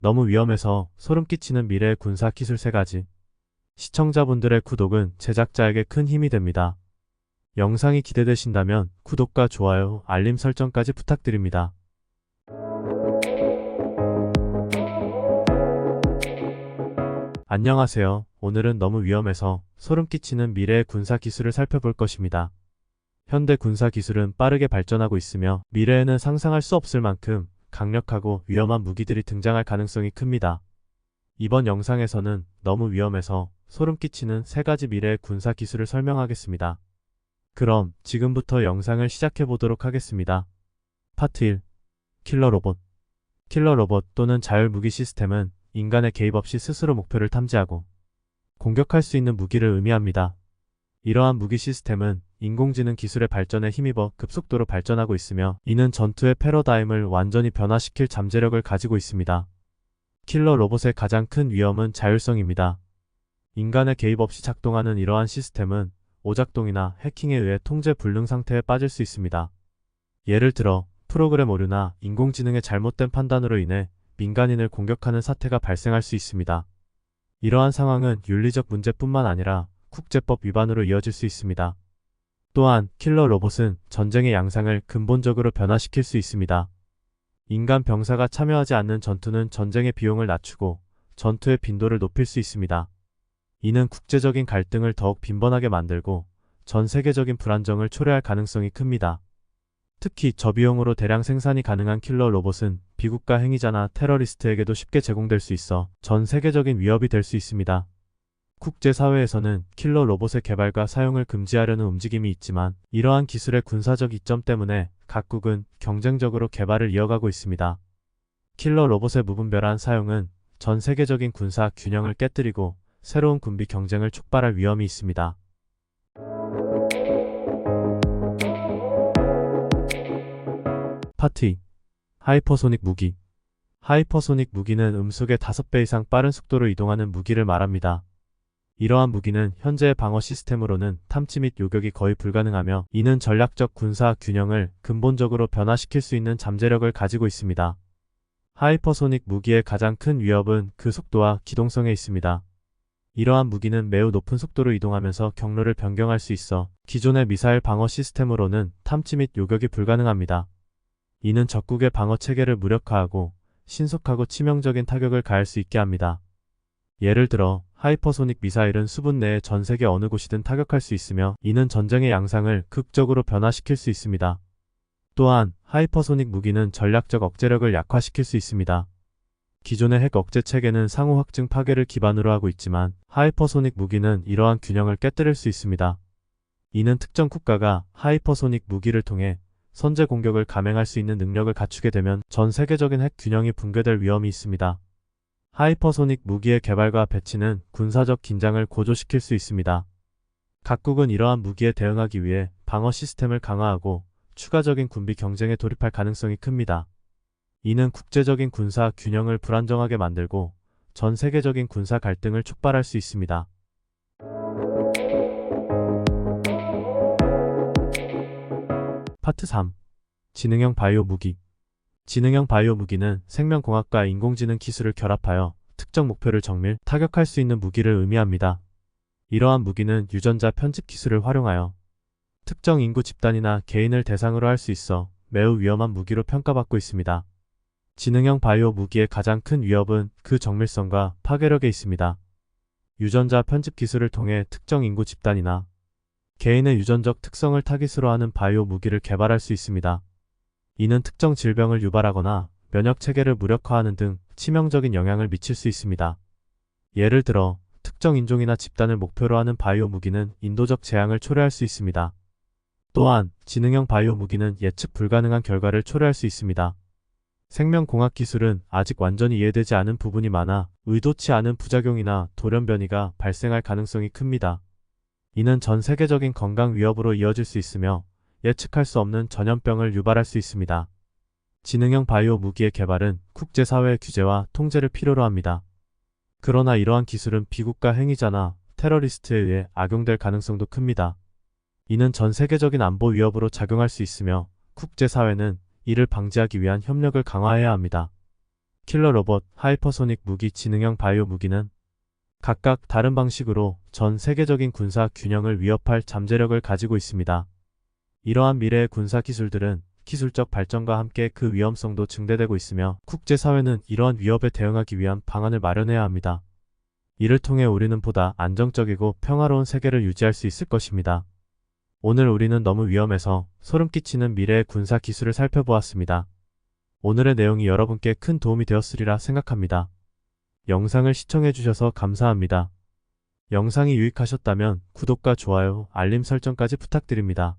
너무 위험해서 소름 끼치는 미래의 군사 기술 세 가지. 시청자분들의 구독은 제작자에게 큰 힘이 됩니다. 영상이 기대되신다면 구독과 좋아요, 알림 설정까지 부탁드립니다. 안녕하세요. 오늘은 너무 위험해서 소름 끼치는 미래의 군사 기술을 살펴볼 것입니다. 현대 군사 기술은 빠르게 발전하고 있으며 미래에는 상상할 수 없을 만큼 강력하고 위험한 무기들이 등장할 가능성이 큽니다. 이번 영상에서는 너무 위험해서 소름 끼치는 세 가지 미래의 군사 기술을 설명하겠습니다. 그럼 지금부터 영상을 시작해 보도록 하겠습니다. 파트 1. 킬러 로봇. 킬러 로봇 또는 자율 무기 시스템은 인간의 개입 없이 스스로 목표를 탐지하고 공격할 수 있는 무기를 의미합니다. 이러한 무기 시스템은 인공지능 기술의 발전에 힘입어 급속도로 발전하고 있으며 이는 전투의 패러다임을 완전히 변화시킬 잠재력을 가지고 있습니다. 킬러 로봇의 가장 큰 위험은 자율성입니다. 인간의 개입 없이 작동하는 이러한 시스템은 오작동이나 해킹에 의해 통제 불능 상태에 빠질 수 있습니다. 예를 들어 프로그램 오류나 인공지능의 잘못된 판단으로 인해 민간인을 공격하는 사태가 발생할 수 있습니다. 이러한 상황은 윤리적 문제뿐만 아니라 국제법 위반으로 이어질 수 있습니다. 또한 킬러 로봇은 전쟁의 양상을 근본적으로 변화시킬 수 있습니다. 인간 병사가 참여하지 않는 전투는 전쟁의 비용을 낮추고 전투의 빈도를 높일 수 있습니다. 이는 국제적인 갈등을 더욱 빈번하게 만들고 전 세계적인 불안정을 초래할 가능성이 큽니다. 특히 저비용으로 대량 생산이 가능한 킬러 로봇은 비국가 행위자나 테러리스트에게도 쉽게 제공될 수 있어 전 세계적인 위협이 될 수 있습니다. 국제사회에서는 킬러 로봇의 개발과 사용을 금지하려는 움직임이 있지만 이러한 기술의 군사적 이점 때문에 각국은 경쟁적으로 개발을 이어가고 있습니다. 킬러 로봇의 무분별한 사용은 전 세계적인 군사 균형을 깨뜨리고 새로운 군비 경쟁을 촉발할 위험이 있습니다. 2. 하이퍼소닉 무기 하이퍼소닉 무기는 음속의 5배 이상 빠른 속도로 이동하는 무기를 말합니다. 이러한 무기는 현재의 방어 시스템으로는 탐지 및 요격이 거의 불가능하며 이는 전략적 군사 균형을 근본적으로 변화시킬 수 있는 잠재력을 가지고 있습니다. 하이퍼소닉 무기의 가장 큰 위협은 그 속도와 기동성에 있습니다. 이러한 무기는 매우 높은 속도로 이동하면서 경로를 변경할 수 있어 기존의 미사일 방어 시스템으로는 탐지 및 요격이 불가능합니다. 이는 적국의 방어 체계를 무력화하고 신속하고 치명적인 타격을 가할 수 있게 합니다. 예를 들어 하이퍼소닉 미사일은 수분 내에 전 세계 어느 곳이든 타격할 수 있으며 이는 전쟁의 양상을 극적으로 변화시킬 수 있습니다. 또한 하이퍼소닉 무기는 전략적 억제력을 약화시킬 수 있습니다. 기존의 핵 억제 체계는 상호 확증 파괴를 기반으로 하고 있지만 하이퍼소닉 무기는 이러한 균형을 깨뜨릴 수 있습니다. 이는 특정 국가가 하이퍼소닉 무기를 통해 선제 공격을 감행할 수 있는 능력을 갖추게 되면 전 세계적인 핵 균형이 붕괴될 위험이 있습니다. 하이퍼소닉 무기의 개발과 배치는 군사적 긴장을 고조시킬 수 있습니다. 각국은 이러한 무기에 대응하기 위해 방어 시스템을 강화하고 추가적인 군비 경쟁에 돌입할 가능성이 큽니다. 이는 국제적인 군사 균형을 불안정하게 만들고 전 세계적인 군사 갈등을 촉발할 수 있습니다. 파트 3. 지능형 바이오 무기. 지능형 바이오 무기는 생명공학과 인공지능 기술을 결합하여 특정 목표를 정밀 타격할 수 있는 무기를 의미합니다. 이러한 무기는 유전자 편집 기술을 활용하여 특정 인구 집단이나 개인을 대상으로 할 수 있어 매우 위험한 무기로 평가받고 있습니다. 지능형 바이오 무기의 가장 큰 위협은 그 정밀성과 파괴력에 있습니다. 유전자 편집 기술을 통해 특정 인구 집단이나 개인의 유전적 특성을 타깃으로 하는 바이오 무기를 개발할 수 있습니다. 이는 특정 질병을 유발하거나 면역 체계를 무력화하는 등 치명적인 영향을 미칠 수 있습니다. 예를 들어 특정 인종이나 집단을 목표로 하는 바이오 무기는 인도적 재앙을 초래할 수 있습니다. 또한 지능형 바이오 무기는 예측 불가능한 결과를 초래할 수 있습니다. 생명공학 기술은 아직 완전히 이해되지 않은 부분이 많아 의도치 않은 부작용이나 돌연변이가 발생할 가능성이 큽니다. 이는 전 세계적인 건강 위협으로 이어질 수 있으며 예측할 수 없는 전염병을 유발할 수 있습니다. 지능형 바이오 무기의 개발은 국제사회의 규제와 통제를 필요로 합니다. 그러나 이러한 기술은 비국가 행위자나 테러리스트에 의해 악용될 가능성도 큽니다. 이는 전 세계적인 안보 위협으로 작용할 수 있으며 국제사회는 이를 방지하기 위한 협력을 강화해야 합니다. 킬러 로봇, 하이퍼소닉 무기, 지능형 바이오 무기는 각각 다른 방식으로 전 세계적인 군사 균형을 위협할 잠재력을 가지고 있습니다. 이러한 미래의 군사 기술들은 기술적 발전과 함께 그 위험성도 증대되고 있으며 국제사회는 이러한 위협에 대응하기 위한 방안을 마련해야 합니다. 이를 통해 우리는 보다 안정적이고 평화로운 세계를 유지할 수 있을 것입니다. 오늘 우리는 너무 위험해서 소름 끼치는 미래의 군사 기술을 살펴보았습니다. 오늘의 내용이 여러분께 큰 도움이 되었으리라 생각합니다. 영상을 시청해주셔서 감사합니다. 영상이 유익하셨다면 구독과 좋아요, 알림 설정까지 부탁드립니다.